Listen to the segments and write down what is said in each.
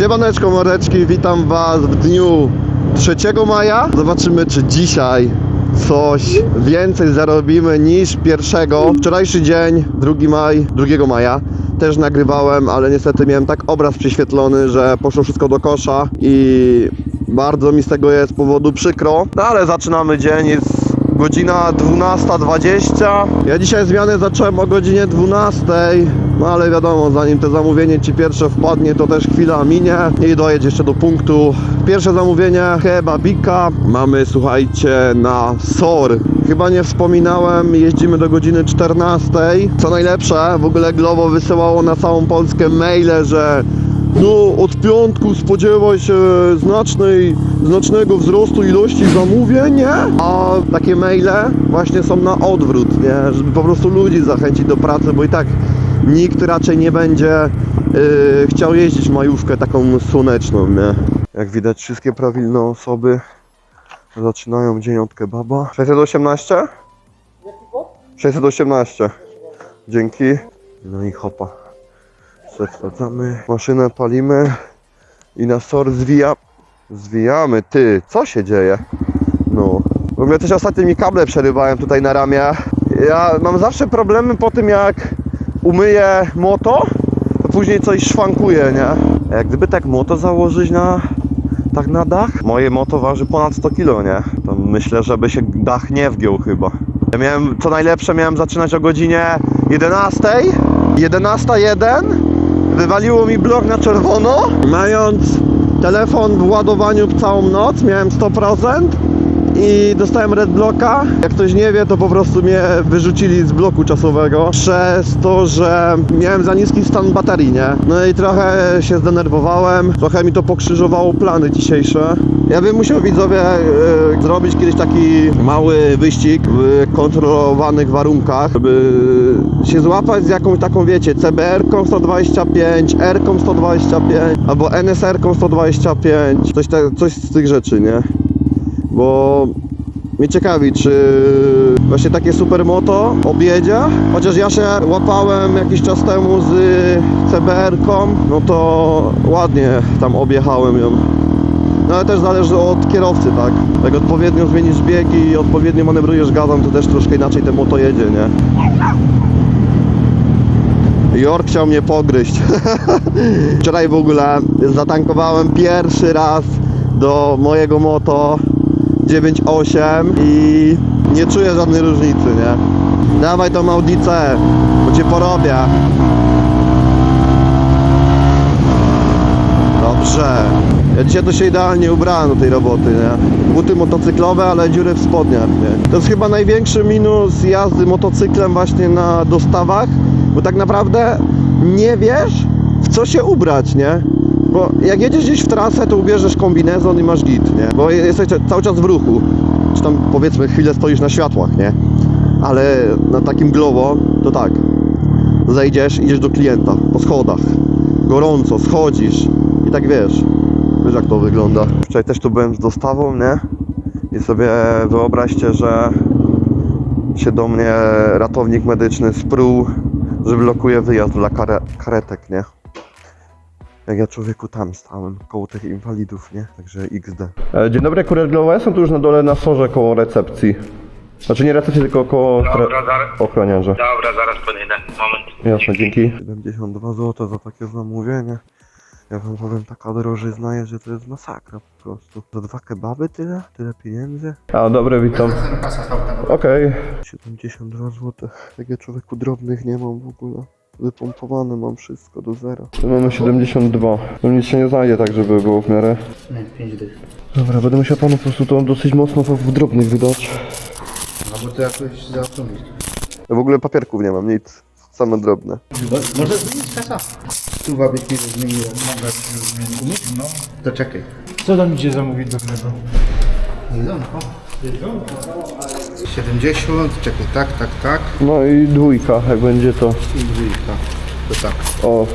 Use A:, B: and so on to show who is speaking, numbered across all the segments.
A: Siemaneczko mordeczki, witam was w dniu 3 maja. Zobaczymy czy dzisiaj coś więcej zarobimy niż pierwszego. Wczorajszy dzień, 2 maj, 2 maja też nagrywałem, ale niestety miałem tak obraz prześwietlony, że poszło wszystko do kosza i bardzo mi z tego jest powodu przykro. No ale zaczynamy dzień, jest godzina 12.20. Ja dzisiaj zmianę zacząłem o godzinie 12. No ale wiadomo, zanim to zamówienie ci pierwsze wpadnie, to też chwila minie i dojedź jeszcze do punktu. Pierwsze zamówienie kebabika mamy, słuchajcie, na SOR. Chyba nie wspominałem, jeździmy do godziny 14. Co najlepsze, w ogóle Glovo wysyłało na całą Polskę maile, że no, od piątku spodziewaj się znacznej, znacznego wzrostu ilości zamówień, nie? A takie maile właśnie są na odwrót, nie? Żeby po prostu ludzi zachęcić do pracy, bo i tak nikt raczej nie będzie yy, chciał jeździć w majówkę taką słoneczną, nie? Jak widać wszystkie prawilne osoby zaczynają dzień od kebaba. 618? 618. Dzięki. No i hopa. Przesadzamy, maszynę palimy i na SOR zwija... Zwijamy, ty, co się dzieje? No, w ogóle też ostatnio mi kable przerywałem tutaj na ramię. Ja mam zawsze problemy po tym jak umyję moto, to później coś szwankuje, nie? Jak gdyby tak moto założyć na... tak na dach? Moje moto waży ponad 100 kg, nie? To myślę, żeby się dach nie wgiął chyba. Ja miałem, co najlepsze, miałem zaczynać o godzinie 11. 11.01 Wywaliło mi blok na czerwono. Mając telefon w ładowaniu całą noc, miałem 100% i dostałem red blocka. Jak ktoś nie wie, to po prostu mnie wyrzucili z bloku czasowego przez to, że miałem za niski stan baterii, nie? No i trochę się zdenerwowałem, trochę mi to pokrzyżowało plany dzisiejsze. Ja bym musiał widzowie e, zrobić kiedyś taki mały wyścig w kontrolowanych warunkach, żeby się złapać z jakąś taką, wiecie, CBR-ką 125, R-ką 125 albo NSR-ką 125, coś, te, coś z tych rzeczy, nie? Bo mnie ciekawi, czy właśnie takie supermoto objedzie. Chociaż ja się łapałem jakiś czas temu z CBR-ką, no to ładnie tam objechałem ją. No ale też zależy od kierowcy, tak? Jak odpowiednio zmienisz biegi i odpowiednio manewrujesz gazem, to też troszkę inaczej te moto jedzie, nie? York chciał mnie pogryźć. Wczoraj w ogóle zatankowałem pierwszy raz do mojego moto 9.8 i nie czuję żadnej różnicy, nie? Dawaj tą Audicę, bo cię porobię. Dobrze. Ja dzisiaj to się idealnie ubrałem do tej roboty, nie? Buty motocyklowe, ale dziury w spodniach, nie? To jest chyba największy minus jazdy motocyklem właśnie na dostawach, bo tak naprawdę nie wiesz, w co się ubrać, nie? Bo jak jedziesz gdzieś w trasę, to ubierzesz kombinezon i masz git, nie? Bo jesteś cały czas w ruchu. Czy tam powiedzmy chwilę stoisz na światłach, nie? Ale na takim glowo to tak. Zejdziesz, idziesz do klienta po schodach. Gorąco, schodzisz i tak wiesz. Wiesz jak to wygląda. Wczoraj też tu byłem z dostawą, nie? I sobie wyobraźcie, że się do mnie ratownik medyczny spruł, że blokuje wyjazd dla kare karetek, nie? Jak ja człowieku tam stałem, koło tych inwalidów, nie? Także XD. E, Dzień dobry, kurier Glovo. Jestem tu już na dole na sorze koło recepcji. Znaczy nie recepcji, tylko koło
B: Dobra, zaraz.
A: ochroniarza.
B: Dobra, zaraz podejdę. Moment.
A: Jasne, dzięki. 72 zł za takie zamówienie. Ja wam powiem, taka drożyzna jest, że to jest masakra po prostu. Za dwa kebaby tyle? Tyle pieniędzy? A, dobre, witam. Okej. 72 zł. Jak ja człowieku drobnych nie mam w ogóle. Wypompowane mam wszystko do zera. Tu mamy 72. Tu nic się nie znajdzie tak, żeby było w miarę.
C: Nie, 5 dych.
A: Dobra, będę musiał panu po prostu to dosyć mocno w drobnych wydać.
C: No bo to jakoś zaokrąglić.
A: Ja w ogóle papierków nie mam, nic. Same drobne.
C: Może zmienić kasa. Tu byś mi zmieniła. Mogę zmienić. Umieć? No. To czekaj.
D: Co tam idzie zamówić dobrego?
C: Jedzonko. 70, czekaj, tak, tak, tak.
A: No i dwójka, jak będzie to.
C: I dwójka. To tak.
A: O,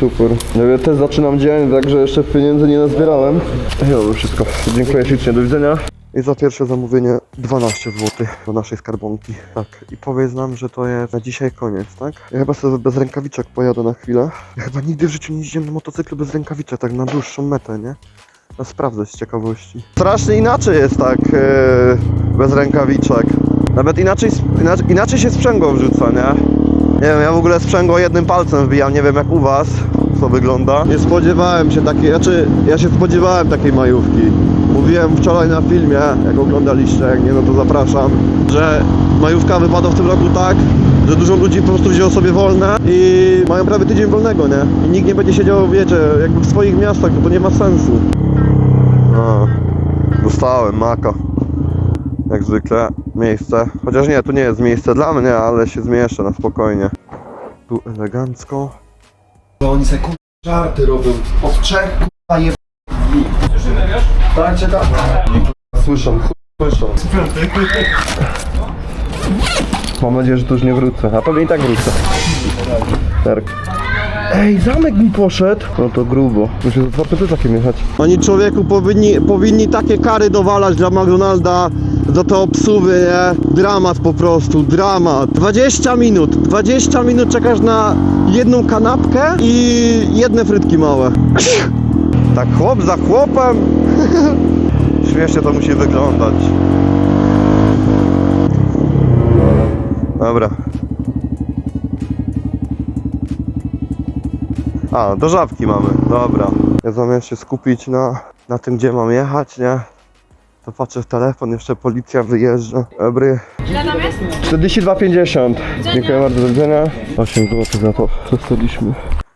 A: super. No ja też zaczynam dzień, także jeszcze pieniędzy nie nazbierałem. Jo, wszystko. Dziękuję ślicznie, do widzenia. I za pierwsze zamówienie 12 zł do naszej skarbonki. Tak, i powiedz nam, że to jest na dzisiaj koniec, tak? Ja chyba sobie bez rękawiczek pojadę na chwilę. Ja chyba nigdy w życiu nie jeździłem na motocyklu bez rękawiczek, tak na dłuższą metę, nie? No sprawdzę z ciekawości. Strasznie inaczej jest tak yy, bez rękawiczek. Nawet inaczej, inaczej, inaczej się sprzęgło wrzuca, nie? Nie wiem, ja w ogóle sprzęgło jednym palcem wbijam, nie wiem jak u was to wygląda. Nie spodziewałem się takiej, znaczy ja się spodziewałem takiej majówki. Mówiłem wczoraj na filmie, jak oglądaliście, jak nie no to zapraszam, że majówka wypada w tym roku tak, że dużo ludzi po prostu wzięło sobie wolne i mają prawie tydzień wolnego, nie? I nikt nie będzie siedział, wiecie, jakby w swoich miastach, bo to nie ma sensu. A, dostałem maka. Jak zwykle miejsce. Chociaż nie, tu nie jest miejsce dla mnie, ale się zmieszczę na spokojnie. Tu elegancko.
E: Bo oni se kurwa żarty robią. Od trzech kurwa je... Tak, czekam.
A: Słyszą, chuj, słyszą. Mam nadzieję, że tu już nie wrócę. A pewnie i tak wrócę. Tak. Ej, zamek mi poszedł! No to grubo. Muszę z otwartym plecakiem jechać. Oni człowieku powinni, powinni takie kary dowalać dla McDonalda za te obsuwy, nie? Dramat po prostu, dramat. 20 minut, 20 minut czekasz na jedną kanapkę i jedne frytki małe. Tak chłop za chłopem. Śmiesznie to musi wyglądać. Dobra. A, do żabki mamy, dobra. Ja zamiast się skupić na, na tym, gdzie mam jechać, nie? To patrzę w telefon, jeszcze policja wyjeżdża. Dobry.
F: Ile tam jest?
A: 42,50. Dziękuję bardzo, do widzenia. 8 zł za to dostaliśmy.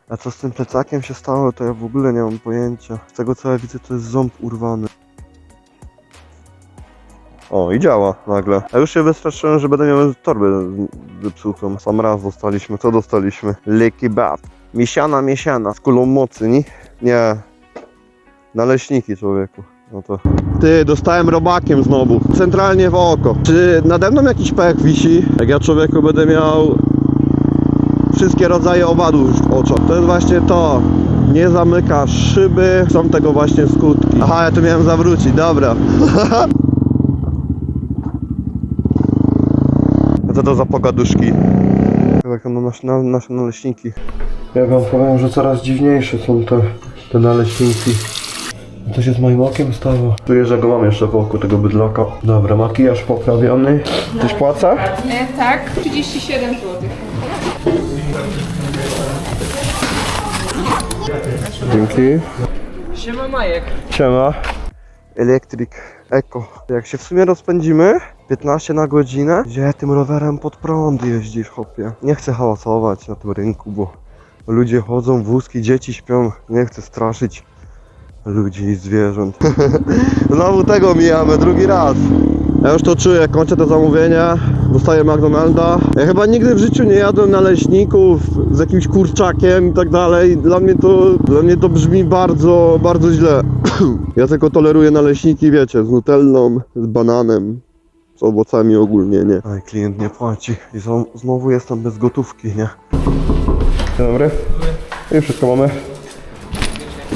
A: A co z tym plecakiem się stało, to ja w ogóle nie mam pojęcia. Z tego co ja widzę, to jest ząb urwany. O, i działa nagle. A już się wystraszyłem, że będę miał torbę zepsutą. Sam raz dostaliśmy. Co dostaliśmy? Leki bab. Miesiana, miesiana. Z kulą mocy, nie? Nie. Naleśniki, człowieku. No to... Ty, dostałem robakiem znowu. Centralnie w oko. Czy nade mną jakiś pech wisi? Jak ja człowieku będę miał wszystkie rodzaje owadów w oczach. To jest właśnie to. Nie zamyka szyby, są tego właśnie skutki. Aha, ja tu miałem zawrócić, dobra. co to za pogaduszki? Jak to nasze, na, nasze naleśniki. Ja wam powiem, że coraz dziwniejsze są te, te naleśniki. Co się z moim okiem stało? Czuję, że go mam jeszcze w oku, tego bydlaka. Dobra, makijaż poprawiony. Coś płaca?
F: E, tak, 37 zł.
A: Dzięki.
G: Siema Majek.
A: Siema. Elektryk Eko. Jak się w sumie rozpędzimy, 15 na godzinę, gdzie tym rowerem pod prąd jeździsz, hopie. Nie chcę hałasować na tym rynku, bo ludzie chodzą, wózki, dzieci śpią. Nie chcę straszyć ludzi i zwierząt. Znowu tego mijamy, drugi raz. Ja już to czuję, kończę to zamówienie, dostaję McDonalda. Ja chyba nigdy w życiu nie jadłem naleśników z jakimś kurczakiem i tak dalej. Dla mnie to, dla mnie to brzmi bardzo, bardzo źle. ja tylko toleruję naleśniki, wiecie, z nutellą, z bananem, z owocami ogólnie, nie. Aj, klient nie płaci i znowu- znowu jestem bez gotówki, nie. Dzień dobry. I wszystko mamy.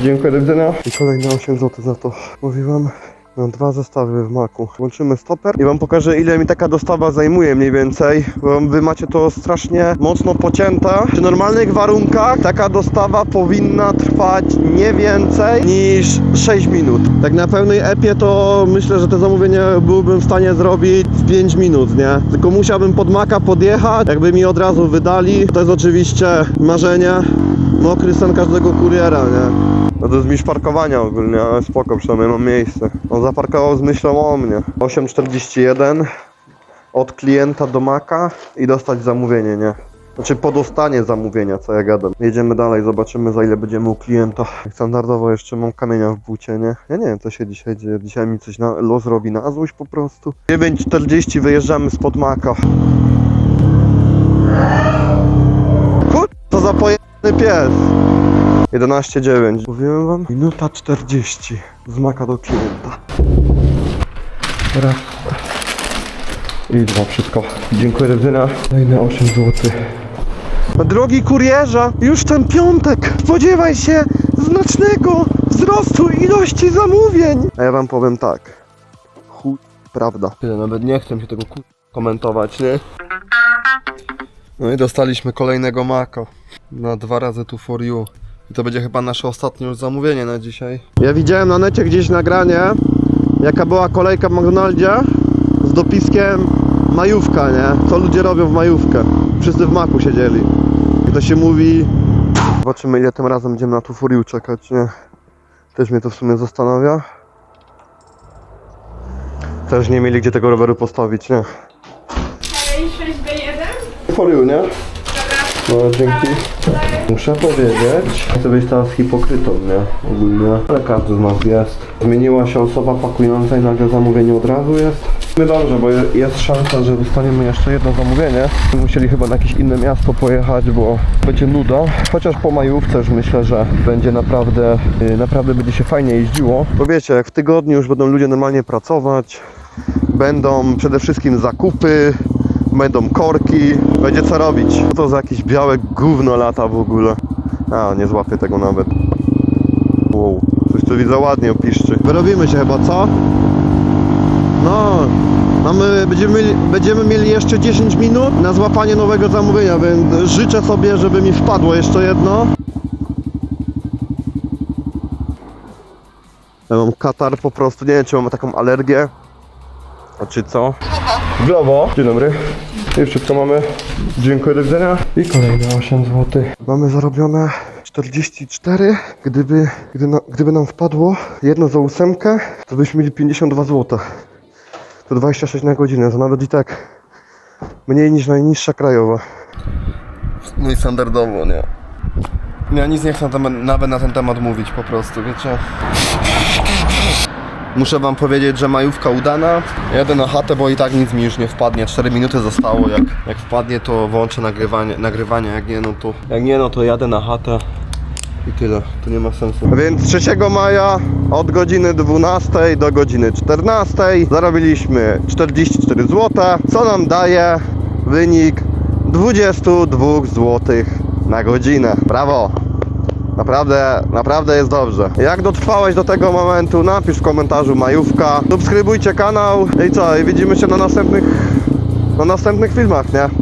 A: Dziękuję, do widzenia. I kolejne 8 zł za to. Mówiłem. Mam dwa zestawy w maku. Włączymy stoper i wam pokażę ile mi taka dostawa zajmuje mniej więcej. Bo wy macie to strasznie mocno pocięte. Przy normalnych warunkach taka dostawa powinna trwać nie więcej niż 6 minut. Tak na pełnej epie to myślę, że to zamówienie byłbym w stanie zrobić w 5 minut, nie? Tylko musiałbym pod maka podjechać, jakby mi od razu wydali. To jest oczywiście marzenie. Mokry sen każdego kuriera, nie? No to jest mistrz parkowania ogólnie, ale spoko, przynajmniej mam miejsce. On zaparkował z myślą o mnie. 8,41 od klienta do maka i dostać zamówienie, nie? Znaczy po dostanie zamówienia, co ja gadam. Jedziemy dalej, zobaczymy za ile będziemy u klienta. Standardowo jeszcze mam kamienia w bucie, nie? Ja nie wiem co się dzisiaj dzieje. Dzisiaj mi coś na los robi na złość po prostu. 9.40 wyjeżdżamy spod maka. Kur... to za pojemny pies. 11.09. Mówiłem wam? Minuta 40 z maka do klienta. Raz. I dwa, wszystko. Dziękuję, widzenia. Kolejne 8 zł. Drogi kurierza, już ten piątek. Spodziewaj się znacznego wzrostu ilości zamówień. A ja wam powiem tak. Chuj prawda. Tyle, nawet nie chcę się tego ku... komentować, nie? No i dostaliśmy kolejnego maka. Na dwa razy tu for you. I to będzie chyba nasze ostatnie już zamówienie na dzisiaj. Ja widziałem na necie gdzieś nagranie, jaka była kolejka w McDonaldzie z dopiskiem majówka, nie? Co ludzie robią w majówkę. Wszyscy w maku siedzieli. I to się mówi... Zobaczymy ile tym razem będziemy na tu for you czekać, nie? Też mnie to w sumie zastanawia. Też nie mieli gdzie tego roweru postawić, nie?
F: 6B1?
A: For you, nie? No, dzięki. Muszę powiedzieć, chcę być teraz hipokrytą, nie? Ogólnie. Ale każdy z nas jest. Zmieniła się osoba pakująca i nagle zamówienie od razu jest. My dobrze, bo je- jest szansa, że dostaniemy jeszcze jedno zamówienie. Musieli chyba na jakieś inne miasto pojechać, bo będzie nuda. Chociaż po majówce już myślę, że będzie naprawdę, yy, naprawdę będzie się fajnie jeździło. Bo wiecie, jak w tygodniu już będą ludzie normalnie pracować, będą przede wszystkim zakupy, będą korki, będzie co robić. Co to za jakieś białe gówno lata w ogóle? A, nie złapię tego nawet. Wow, coś tu widzę ładnie piszczy. Wyrobimy się chyba, co? No, mamy, będziemy, mieli, będziemy mieli jeszcze 10 minut na złapanie nowego zamówienia, więc życzę sobie, żeby mi wpadło jeszcze jedno. Ja mam katar po prostu, nie wiem czy mam taką alergię, a czy co? Globo. Dzień dobry. I wszystko mamy. Dziękuję, do widzenia. I kolejne 8 zł. Mamy zarobione 44. Gdyby, gdy na, gdyby nam wpadło jedno za ósemkę, to byśmy mieli 52 zł. To 26 na godzinę, to nawet i tak mniej niż najniższa krajowa. No i standardowo, nie? Ja nic nie chcę na temat, nawet na ten temat mówić po prostu, wiecie? Muszę wam powiedzieć, że majówka udana. Jadę na chatę, bo i tak nic mi już nie wpadnie. 4 minuty zostało. Jak, jak wpadnie, to włączę nagrywanie, nagrywanie. Jak nie, no to. Jak nie, no to jadę na chatę. I tyle, to nie ma sensu. Więc 3 maja od godziny 12 do godziny 14 zarobiliśmy 44 zł, co nam daje wynik 22 zł na godzinę. Brawo! Naprawdę, naprawdę jest dobrze. Jak dotrwałeś do tego momentu, napisz w komentarzu majówka. Subskrybujcie kanał i co? I widzimy się na następnych, na następnych filmach, nie?